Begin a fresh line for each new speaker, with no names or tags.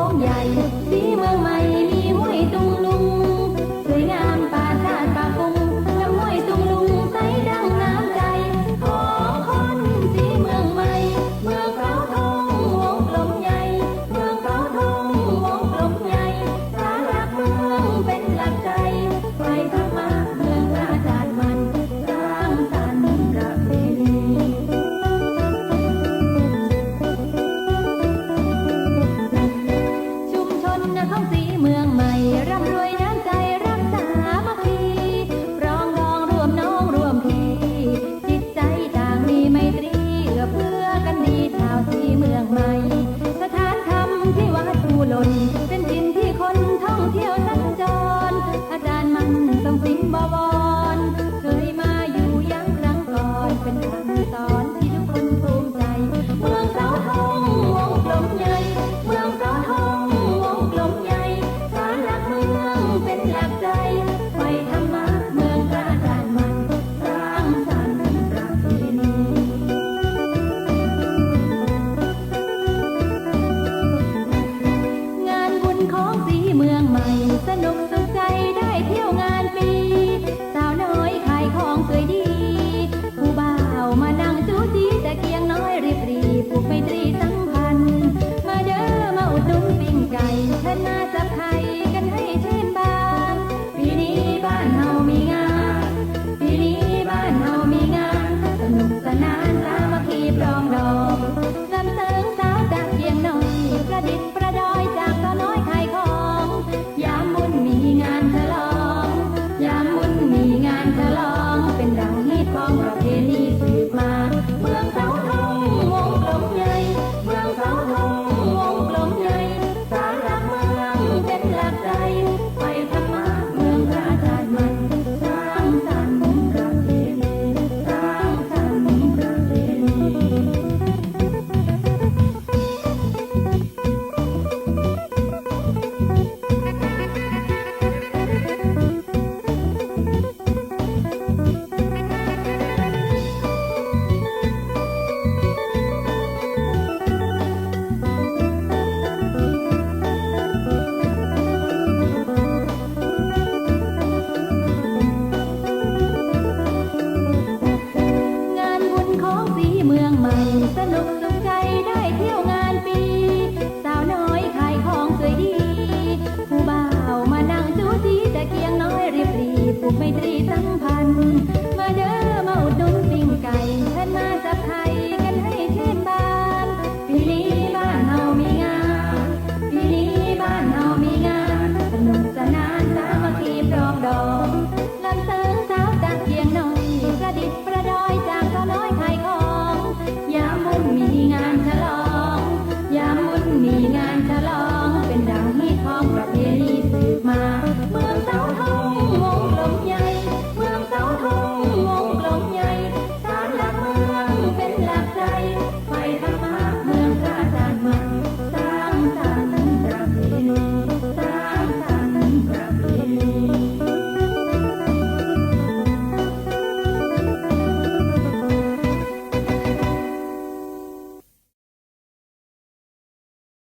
องใหญ่ที่เมืองใหม่ นักท่องสีเมืองใหม่ร่ำรวยนะ กไม่ตรีสัมพันธ์มาเด้อมาอดนุนปิ้งไก่ฉันมาจากไทยกันให้ชื่นบานปีนี้บ้านเฮามีงานปีนี้บ้านเฮามีงานสนุกานสามัคคีปรองดองลำเสิงสาวจากเพียงนอยประดิษฐ์ประดอยจากก็น้อยไทยของยามบุญมีงานฉลองยามบุญมีงานฉลองเป็นดังฮิตอง